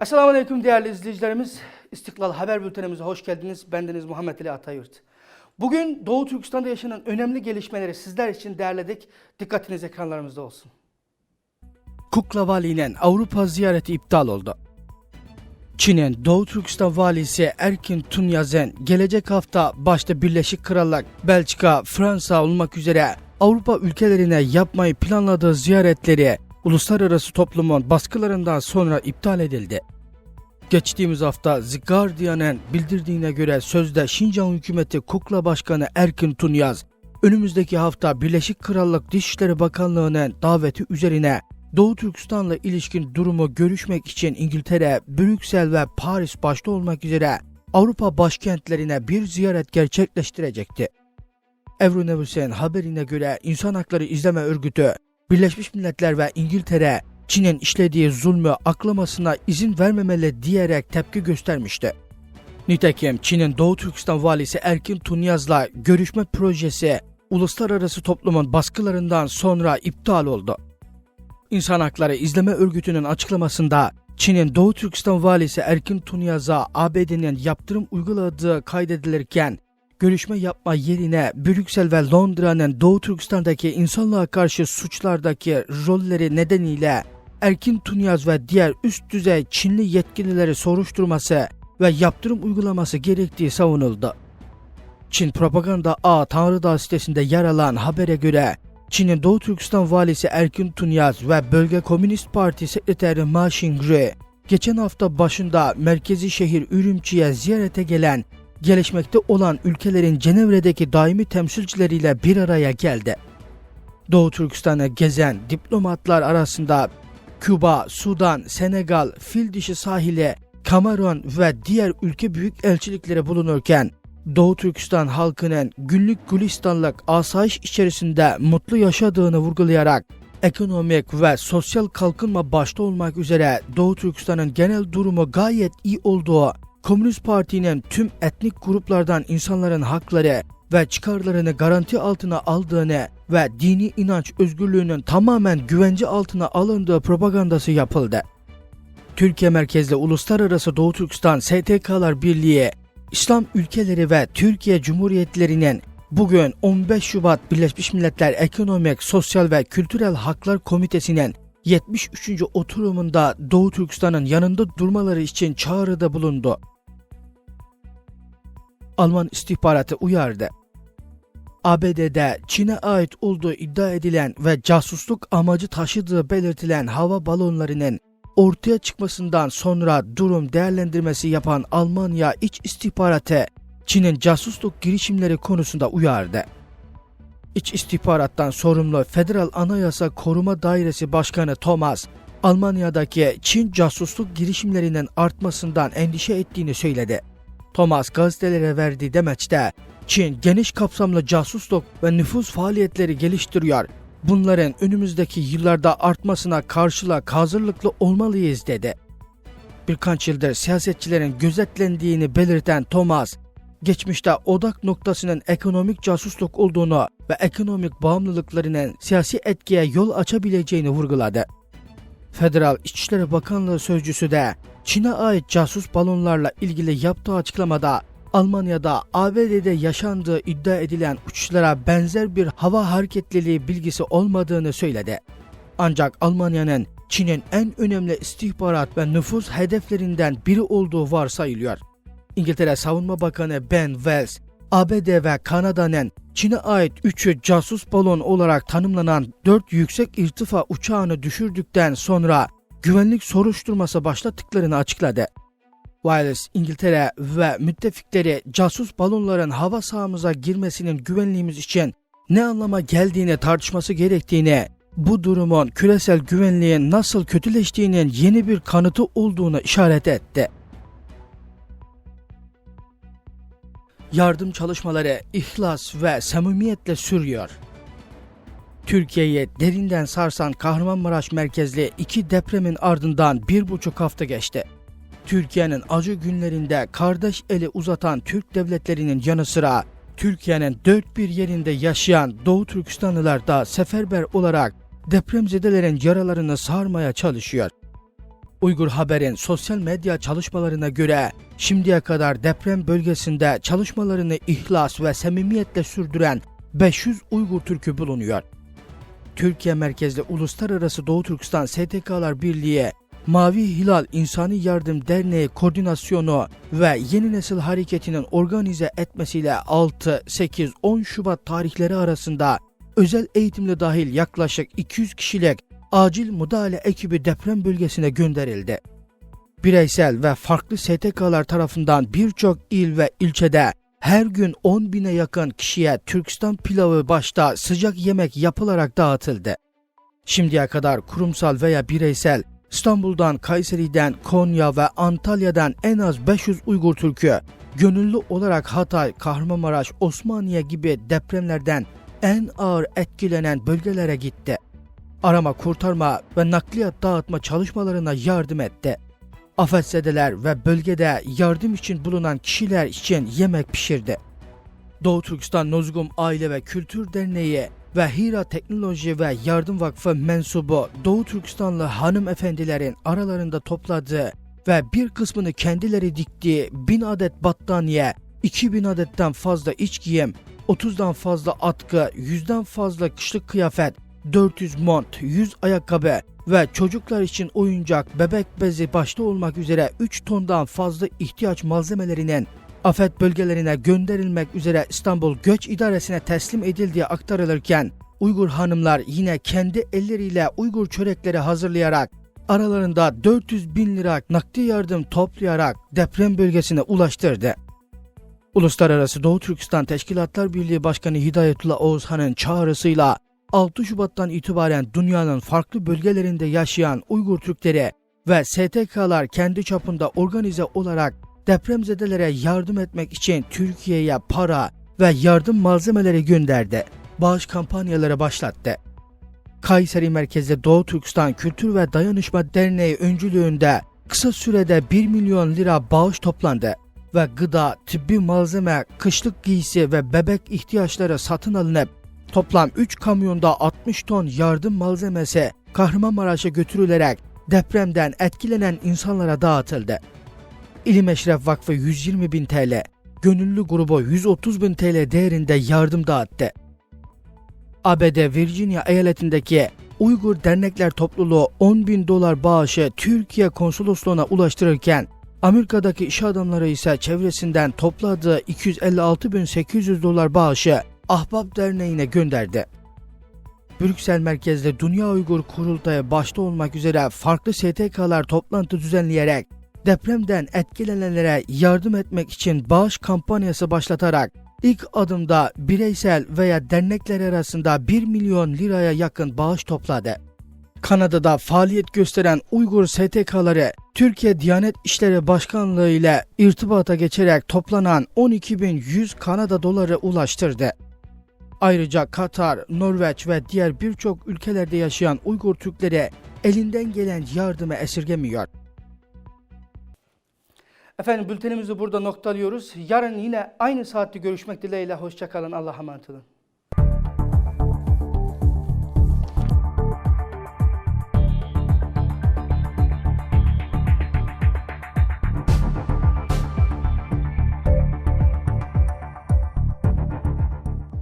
Esselamu Aleyküm değerli izleyicilerimiz. İstiklal Haber Bültenimize hoş geldiniz. Bendeniz Muhammed Ali Atayurt. Bugün Doğu Türkistan'da yaşanan önemli gelişmeleri sizler için derledik. Dikkatiniz ekranlarımızda olsun. Kukla Vali'nin Avrupa ziyareti iptal oldu. Çin'in Doğu Türkistan valisi Erkin Tunyazen gelecek hafta başta Birleşik Krallık, Belçika, Fransa olmak üzere Avrupa ülkelerine yapmayı planladığı ziyaretleri uluslararası toplumun baskılarından sonra iptal edildi. Geçtiğimiz hafta The Guardian'ın bildirdiğine göre sözde Şincan hükümeti Kukla Başkanı Erkin Tunyaz, önümüzdeki hafta Birleşik Krallık Dışişleri Bakanlığı'nın daveti üzerine Doğu Türkistan'la ilişkin durumu görüşmek için İngiltere, Brüksel ve Paris başta olmak üzere Avrupa başkentlerine bir ziyaret gerçekleştirecekti. Euronews'in haberine göre İnsan Hakları İzleme Örgütü, Birleşmiş Milletler ve İngiltere, Çin'in işlediği zulmü aklamasına izin vermemeli diyerek tepki göstermişti. Nitekim Çin'in Doğu Türkistan valisi Erkin Tunyaz'la görüşme projesi uluslararası toplumun baskılarından sonra iptal oldu. İnsan Hakları İzleme Örgütü'nün açıklamasında Çin'in Doğu Türkistan valisi Erkin Tunyaz'a ABD'nin yaptırım uyguladığı kaydedilirken görüşme yapma yerine Brüksel ve Londra'nın Doğu Türkistan'daki insanlığa karşı suçlardaki rolleri nedeniyle Erkin Tunyaz ve diğer üst düzey Çinli yetkilileri soruşturması ve yaptırım uygulaması gerektiği savunuldu. Çin Propaganda A Tanrıdağ sitesinde yer alan habere göre Çin'in Doğu Türkistan valisi Erkin Tunyaz ve Bölge Komünist Parti sekreteri Ma Xingri geçen hafta başında merkezi şehir Ürümçi'ye ziyarete gelen gelişmekte olan ülkelerin Cenevre'deki daimi temsilcileriyle bir araya geldi. Doğu Türkistan'ı gezen diplomatlar arasında Küba, Sudan, Senegal, Fil Dişi Sahili, Kamerun ve diğer ülke büyük elçilikleri bulunurken Doğu Türkistan halkının günlük gülistanlık asayiş içerisinde mutlu yaşadığını vurgulayarak ekonomik ve sosyal kalkınma başta olmak üzere Doğu Türkistan'ın genel durumu gayet iyi olduğu, Komünist Parti'nin tüm etnik gruplardan insanların hakları ve çıkarlarını garanti altına aldığını ve dini inanç özgürlüğünün tamamen güvence altına alındığı propagandası yapıldı. Türkiye merkezli Uluslararası Doğu Türkistan STK'lar Birliği, İslam ülkeleri ve Türkiye Cumhuriyetlerinin bugün 15 Şubat Birleşmiş Milletler Ekonomik, Sosyal ve Kültürel Haklar Komitesi'nin 73. oturumunda Doğu Türkistan'ın yanında durmaları için çağrıda bulundu. Alman istihbaratı uyardı. ABD'de Çin'e ait olduğu iddia edilen ve casusluk amacı taşıdığı belirtilen hava balonlarının ortaya çıkmasından sonra durum değerlendirmesi yapan Almanya İç İstihbaratı Çin'in casusluk girişimleri konusunda uyardı. İç istihbarattan sorumlu Federal Anayasa Koruma Dairesi Başkanı Thomas, Almanya'daki Çin casusluk girişimlerinin artmasından endişe ettiğini söyledi. Thomas gazetelere verdiği demeçte Çin geniş kapsamlı casusluk ve nüfuz faaliyetleri geliştiriyor. Bunların önümüzdeki yıllarda artmasına karşılık hazırlıklı olmalıyız dedi. Birkaç yıldır siyasetçilerin gözetlendiğini belirten Thomas, geçmişte odak noktasının ekonomik casusluk olduğunu ve ekonomik bağımlılıklarının siyasi etkiye yol açabileceğini vurguladı. Federal İçişleri Bakanlığı sözcüsü de Çin'e ait casus balonlarla ilgili yaptığı açıklamada Almanya'da ABD'de yaşandığı iddia edilen uçuşlara benzer bir hava hareketliliği bilgisi olmadığını söyledi. Ancak Almanya'nın Çin'in en önemli istihbarat ve nüfuz hedeflerinden biri olduğu varsayılıyor. İngiltere Savunma Bakanı Ben Wells, ABD ve Kanada'nın Çin'e ait 3'ü casus balon olarak tanımlanan 4 yüksek irtifa uçağını düşürdükten sonra güvenlik soruşturması başlattıklarını açıkladı. Wales, İngiltere ve müttefikleri casus balonların hava sahamıza girmesinin güvenliğimiz için ne anlama geldiğini tartışması gerektiğini, bu durumun küresel güvenliğin nasıl kötüleştiğinin yeni bir kanıtı olduğunu işaret etti. Yardım çalışmaları ihlas ve samimiyetle sürüyor. Türkiye'yi derinden sarsan Kahramanmaraş merkezli iki depremin ardından bir buçuk hafta geçti. Türkiye'nin acı günlerinde kardeş eli uzatan Türk devletlerinin yanı sıra Türkiye'nin dört bir yerinde yaşayan Doğu Türkistanlılar da seferber olarak depremzedelerin yaralarını sarmaya çalışıyor. Uygur Haber'in sosyal medya çalışmalarına göre şimdiye kadar deprem bölgesinde çalışmalarını ihlas ve samimiyetle sürdüren 500 Uygur Türk'ü bulunuyor. Türkiye merkezli Uluslararası Doğu Türkistan STK'lar Birliği, Mavi Hilal İnsani Yardım Derneği koordinasyonu ve Yeni Nesil Hareketi'nin organize etmesiyle 6, 8, 10 Şubat tarihleri arasında özel eğitimle dahil yaklaşık 200 kişilik acil müdahale ekibi deprem bölgesine gönderildi. Bireysel ve farklı STK'lar tarafından birçok il ve ilçede her gün 10 bine yakın kişiye Türkistan pilavı başta sıcak yemek yapılarak dağıtıldı. Şimdiye kadar kurumsal veya bireysel İstanbul'dan, Kayseri'den, Konya ve Antalya'dan en az 500 Uygur Türk'ü gönüllü olarak Hatay, Kahramanmaraş, Osmaniye gibi depremlerden en ağır etkilenen bölgelere gitti. Arama, kurtarma ve nakliyat dağıtma çalışmalarına yardım etti. Afetzedeler ve bölgede yardım için bulunan kişiler için yemek pişirdi. Doğu Türkistan Nozgum Aile ve Kültür Derneği ve Hira Teknoloji ve Yardım Vakfı mensubu Doğu Türkistanlı hanımefendilerin aralarında topladığı ve bir kısmını kendileri diktiği 1000 adet battaniye, 2000 adetten fazla iç giyim, 30'dan fazla atkı, 100'den fazla kışlık kıyafet, 400 mont, 100 ayakkabı ve çocuklar için oyuncak, bebek bezi başta olmak üzere 3 tondan fazla ihtiyaç malzemelerinin afet bölgelerine gönderilmek üzere İstanbul Göç İdaresi'ne teslim edildiği aktarılırken Uygur hanımlar yine kendi elleriyle Uygur çörekleri hazırlayarak aralarında 400 bin lira nakdi yardım toplayarak deprem bölgesine ulaştırdı. Uluslararası Doğu Türkistan Teşkilatlar Birliği Başkanı Hidayetullah Oğuzhan'ın çağrısıyla 6 Şubat'tan itibaren dünyanın farklı bölgelerinde yaşayan Uygur Türkleri ve STK'lar kendi çapında organize olarak depremzedelere yardım etmek için Türkiye'ye para ve yardım malzemeleri gönderdi. Bağış kampanyaları başlattı. Kayseri merkezli Doğu Türkistan Kültür ve Dayanışma Derneği öncülüğünde kısa sürede 1 milyon lira bağış toplandı ve gıda, tıbbi malzeme, kışlık giysi ve bebek ihtiyaçları satın alınıp toplam 3 kamyonda 60 ton yardım malzemesi Kahramanmaraş'a götürülerek depremden etkilenen insanlara dağıtıldı. İlim Eşref Vakfı 120 bin TL, gönüllü grubu 130 bin TL değerinde yardım dağıttı. ABD Virginia eyaletindeki Uygur Dernekler Topluluğu 10 bin dolar bağışı Türkiye konsolosluğuna ulaştırırken Amerika'daki iş adamları ise çevresinden topladığı 256.800 dolar bağışı Ahbap Derneği'ne gönderdi. Brüksel merkezde Dünya Uygur Kurultayı başta olmak üzere farklı STK'lar toplantı düzenleyerek depremden etkilenenlere yardım etmek için bağış kampanyası başlatarak ilk adımda bireysel veya dernekler arasında 1 milyon liraya yakın bağış topladı. Kanada'da faaliyet gösteren Uygur STK'ları Türkiye Diyanet İşleri Başkanlığı ile irtibata geçerek toplanan 12.100 Kanada doları ulaştırdı. Ayrıca Katar, Norveç ve diğer birçok ülkelerde yaşayan Uygur Türkleri elinden gelen yardımı esirgemiyor. Efendim bültenimizi burada noktalıyoruz. Yarın yine aynı saatte görüşmek dileğiyle. Hoşçakalın. Allah'a emanet olun.